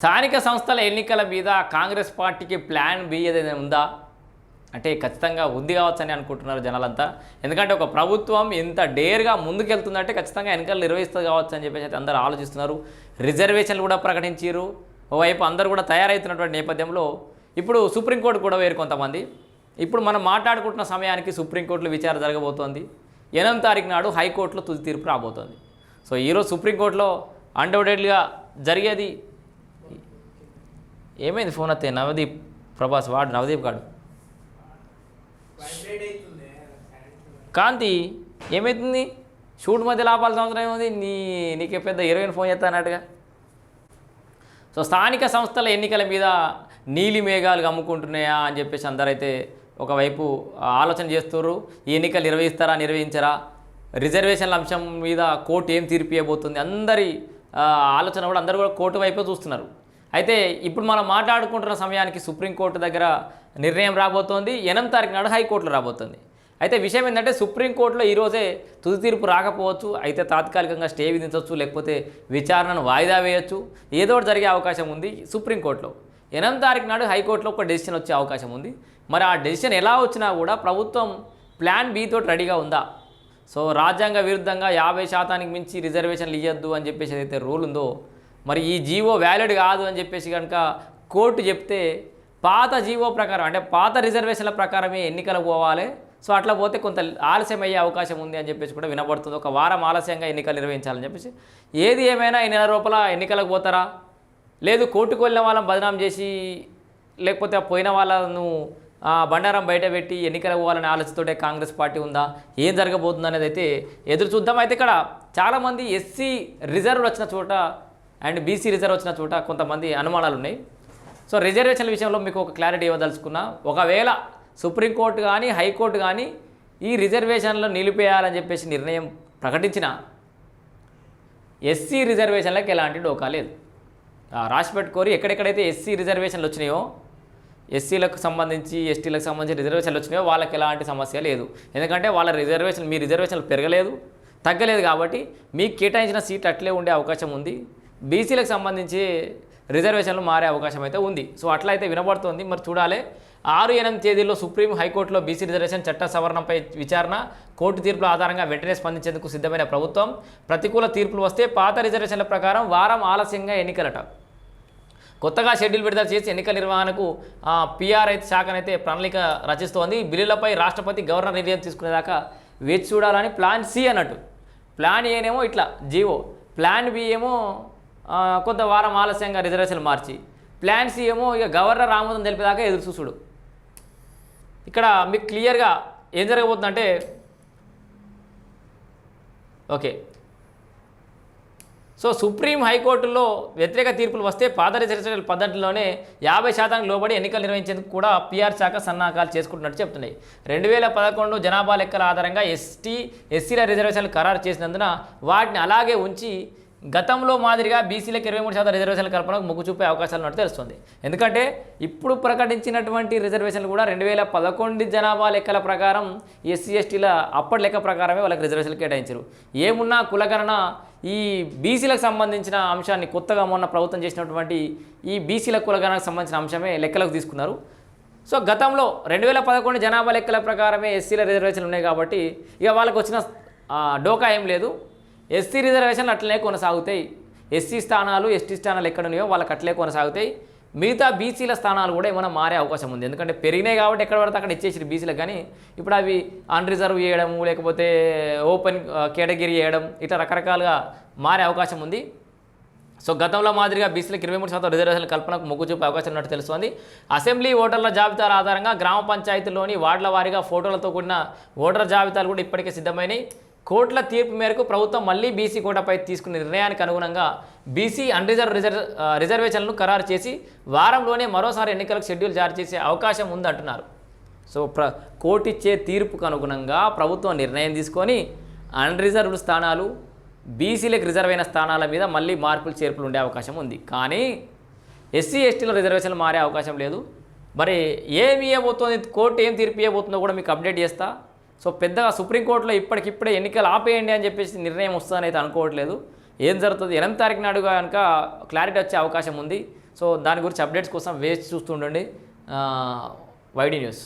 స్థానిక సంస్థల ఎన్నికల మీద కాంగ్రెస్ పార్టీకి ప్లాన్ బి ఏదైనా ఉందా? అంటే ఖచ్చితంగా ఉంది కావచ్చని అనుకుంటున్నారు జనాలంతా. ఎందుకంటే ఒక ప్రభుత్వం ఇంత డేర్గా ముందుకెళ్తుందంటే ఖచ్చితంగా ఎన్నికలు నిర్వహిస్తుంది కావచ్చు అని చెప్పేసి అయితే అందరూ ఆలోచిస్తున్నారు. రిజర్వేషన్లు కూడా ప్రకటించారు. ఓవైపు అందరూ కూడా తయారవుతున్నటువంటి నేపథ్యంలో ఇప్పుడు సుప్రీంకోర్టు కూడా వేరు కొంతమంది. ఇప్పుడు మనం మాట్లాడుకుంటున్న సమయానికి సుప్రీంకోర్టులో విచారణ జరగబోతోంది. ఎనిమిది తారీఖు నాడు హైకోర్టులో తుది తీర్పు రాబోతోంది. సో ఈరోజు సుప్రీంకోర్టులో అన్డౌటెడ్గా జరిగేది ఏమైంది ఫోన్ వస్తే నవదీప్ ప్రభాస్ వాడు నవదీప్ గాడు. కాంతి ఏమవుతుంది షూట్ మధ్య లాభాలు అవసరం ఏముంది? నీ నీకే పెద్ద హీరోయిన్ ఫోన్ చేస్తానట్టుగా సో స్థానిక సంస్థల ఎన్నికల మీద నీలి మేఘాలు అమ్ముకుంటున్నాయా అని చెప్పేసి అందరైతే ఒకవైపు ఆలోచన చేస్తున్నారు ఈ ఎన్నికలు నిర్వహిస్తారా నిర్వహించరా? రిజర్వేషన్ల అంశం మీద కోర్టు ఏం తీర్పు ఇవ్వబోతుంది అందరి ఆలోచన కూడా అందరూ కూడా కోర్టు వైపే చూస్తున్నారు. అయితే ఇప్పుడు మనం మాట్లాడుకుంటున్న సమయానికి సుప్రీంకోర్టు దగ్గర నిర్ణయం రాబోతోంది. ఎనిమిది తారీఖు నాడు హైకోర్టులో రాబోతోంది. అయితే విషయం ఏంటంటే సుప్రీంకోర్టులో ఈరోజే తుది తీర్పు రాకపోవచ్చు అయితే తాత్కాలికంగా స్టే విధించవచ్చు లేకపోతే విచారణను వాయిదా వేయచ్చు. ఏదో ఒకటి జరిగే అవకాశం ఉంది సుప్రీంకోర్టులో. ఎనిమిది తారీఖు నాడు హైకోర్టులో ఒక డెసిషన్ వచ్చే అవకాశం ఉంది. మరి ఆ డెసిషన్ ఎలా వచ్చినా కూడా ప్రభుత్వం ప్లాన్ బీతో రెడీగా ఉందా? సో రాజ్యాంగ విరుద్ధంగా యాభై శాతానికి మించి రిజర్వేషన్లు ఇవ్వద్దు అని చెప్పేసి ఏదైతే రూల్ ఉందో మరి ఈ జీవో వ్యాలిడ్ కాదు అని చెప్పేసి కనుక కోర్టు చెప్తే పాత జీవో ప్రకారం అంటే పాత రిజర్వేషన్ల ప్రకారమే ఎన్నికలకు పోవాలి. సో అట్లా పోతే కొంత ఆలస్యం అయ్యే అవకాశం ఉంది అని చెప్పేసి కూడా వినబడుతుంది. ఒక వారం ఆలస్యంగా ఎన్నికలు నిర్వహించాలని చెప్పేసి. ఏది ఏమైనా ఈ నెల లోపల ఎన్నికలకు పోతారా? లేదు కోర్టుకు వెళ్ళిన వాళ్ళని బదనాం చేసి లేకపోతే పోయిన వాళ్ళను బండారం బయట పెట్టి ఎన్నికలకు పోవాలనే ఆలోచనతోటే కాంగ్రెస్ పార్టీ ఉందా? ఏం జరగబోతుంది అనేది అయితే ఎదురు చూద్దాం. అయితే ఇక్కడ చాలామంది ఎస్సీ రిజర్వ్ వచ్చిన చోట అండ్ బీసీ రిజర్వ్ వచ్చిన చోట కొంతమంది అనుమానాలు ఉన్నాయి సో రిజర్వేషన్ల విషయంలో మీకు ఒక క్లారిటీ ఇవ్వదలుచుకున్నా ఒకవేళ సుప్రీంకోర్టు కానీ హైకోర్టు కానీ ఈ రిజర్వేషన్లు నిలిపేయాలని చెప్పేసి నిర్ణయం ప్రకటించిన ఎస్సీ రిజర్వేషన్లకు ఎలాంటి డోకా లేదు. రాసి పెట్టుకోరి ఎక్కడెక్కడైతే ఎస్సీ రిజర్వేషన్లు వచ్చినాయో ఎస్సీలకు సంబంధించి ఎస్టీలకు సంబంధించి రిజర్వేషన్లు వచ్చినాయో వాళ్ళకి ఎలాంటి సమస్య లేదు. ఎందుకంటే వాళ్ళ రిజర్వేషన్ మీ రిజర్వేషన్లు పెరగలేదు తగ్గలేదు కాబట్టి మీకు కేటాయించిన సీట్ అట్లే ఉండే అవకాశం ఉంది. బీసీలకు సంబంధించి రిజర్వేషన్లు మారే అవకాశం అయితే ఉంది. సో అట్లా అయితే వినబడుతుంది. మరి చూడాలి. ఆరు ఎనిమిది తేదీల్లో సుప్రీం హైకోర్టులో బీసీ రిజర్వేషన్ చట్ట సవరణపై విచారణ కోర్టు తీర్పుల ఆధారంగా వెంటనే స్పందించేందుకు సిద్ధమైన ప్రభుత్వం. ప్రతికూల తీర్పులు వస్తే పాత రిజర్వేషన్ల ప్రకారం వారం ఆలస్యంగా ఎన్నికలట. కొత్తగా షెడ్యూల్ విడుదల చేసి ఎన్నికల నిర్వహణకు పిఆర్ అయితే శాఖనైతే ప్రణాళిక రచిస్తోంది. బిల్లులపై రాష్ట్రపతి గవర్నర్ నిర్ణయం తీసుకునేదాకా వేచి చూడాలని ప్లాన్ సి అన్నట్టు. ప్లాన్ ఏనేమో ఇట్లా జీవో. ప్లాన్ బి ఏమో కొంత వారం ఆలస్యంగా రిజర్వేషన్లు మార్చి. ప్లాన్ సి ఏమో ఇక గవర్నర్ ఆమోదం తెలిపేదాకా ఎదురు చూసుడు. ఇక్కడ మీకు క్లియర్గా ఏం జరగబోతుందంటే ఓకే. సో సుప్రీం హైకోర్టులో వ్యతిరేక తీర్పులు వస్తే పాత రిజర్వేషన్ పద్ధతిలోనే యాభై శాతానికి లోబడి ఎన్నికలు నిర్వహించేందుకు కూడా పిఆర్ శాఖ సన్నాహాలు చేసుకుంటున్నట్టు చెప్తున్నాయి. రెండు వేల పదకొండు జనాభా లెక్కల ఆధారంగా ఎస్టీ ఎస్సీల రిజర్వేషన్లు ఖరారు చేసినందున వాటిని అలాగే ఉంచి గతంలో మాదిరిగా బీసీలకు ఇరవై మూడు శాతం రిజర్వేషన్ల కల్పనకు మొగ్గు చూపే అవకాశాలు ఉన్నట్టు తెలుస్తుంది. ఎందుకంటే ఇప్పుడు ప్రకటించినటువంటి రిజర్వేషన్లు కూడా రెండు వేల పదకొండు జనాభా లెక్కల ప్రకారం ఎస్సీ ఎస్టీల అప్పటి లెక్క ప్రకారమే వాళ్ళకి రిజర్వేషన్లు కేటాయించారు. ఏమున్నా కులగణన ఈ బీసీలకు సంబంధించిన అంశాన్ని కొత్తగా మొన్న ప్రభుత్వం చేసినటువంటి ఈ బీసీల కులగణనకు సంబంధించిన అంశమే లెక్కలకు తీసుకున్నారు. సో గతంలో రెండు వేల పదకొండు జనాభా లెక్కల ప్రకారమే ఎస్సీల రిజర్వేషన్లు ఉన్నాయి కాబట్టి ఇక వాళ్ళకు వచ్చిన డోకా ఏం లేదు. ఎస్సీ రిజర్వేషన్లు అట్లనే కొనసాగుతాయి. ఎస్సీ స్థానాలు ఎస్టీ స్థానాలు ఎక్కడ ఉన్నాయో వాళ్ళకి అట్లే కొనసాగుతాయి. మిగతా బీసీల స్థానాలు కూడా ఏమైనా మారే అవకాశం ఉంది. ఎందుకంటే పెరిగినాయి కాబట్టి ఎక్కడ పడితే అక్కడ ఇచ్చేసి బీసీలకు. కానీ ఇప్పుడు అవి అన్రిజర్వ్ చేయడం లేకపోతే ఓపెన్ కేటగిరీ చేయడం ఇట్లా రకరకాలుగా మారే అవకాశం ఉంది. సో గతంలో మాదిరిగా బీసీలకు ఇరవై మూడు శాతం రిజర్వేషన్ల కల్పనకు మొగ్గు చూపే అవకాశం ఉన్నట్టు తెలుస్తోంది. అసెంబ్లీ ఓటర్ల జాబితాల ఆధారంగా గ్రామ పంచాయతీల్లోని వార్డుల వారీగా ఫోటోలతో కూడిన ఓటర్ జాబితాలు కూడా ఇప్పటికే సిద్ధమైనాయి. కోర్టుల తీర్పు మేరకు ప్రభుత్వం మళ్ళీ బీసీ కోటాపై తీసుకున్న నిర్ణయానికి అనుగుణంగా బీసీ అన్రిజర్వ్ రిజర్వ్ రిజర్వేషన్లను ఖరారు చేసి వారంలోనే మరోసారి ఎన్నికలకు షెడ్యూల్ జారీ చేసే అవకాశం ఉందంటున్నారు. సో ప్ర కోర్టు ఇచ్చే తీర్పుకు అనుగుణంగా ప్రభుత్వం నిర్ణయం తీసుకొని అన్రిజర్వ్డ్ స్థానాలు బీసీలకు రిజర్వ్ అయిన స్థానాల మీద మళ్ళీ మార్పులు చేర్పులు ఉండే అవకాశం ఉంది. కానీ ఎస్సీ ఎస్టీల రిజర్వేషన్లు మారే అవకాశం లేదు. మరి ఏమి ఇవ్వబోతోంది? కోర్టు ఏం తీర్పు ఇవ్వబోతుందో కూడా మీకు అప్డేట్ చేస్తా. సో పెద్దగా సుప్రీంకోర్టులో ఇప్పటికిప్పుడే ఎన్నికలు ఆపేయండి అని చెప్పేసి నిర్ణయం వస్తుందని అయితే అనుకోవట్లేదు. ఏం జరుగుతుంది? ఎనిమిది తారీఖు నాడు కనుక క్లారిటీ వచ్చే అవకాశం ఉంది. సో దాని గురించి అప్డేట్స్ కోసం వేచి చూస్తుండండి వైడి న్యూస్.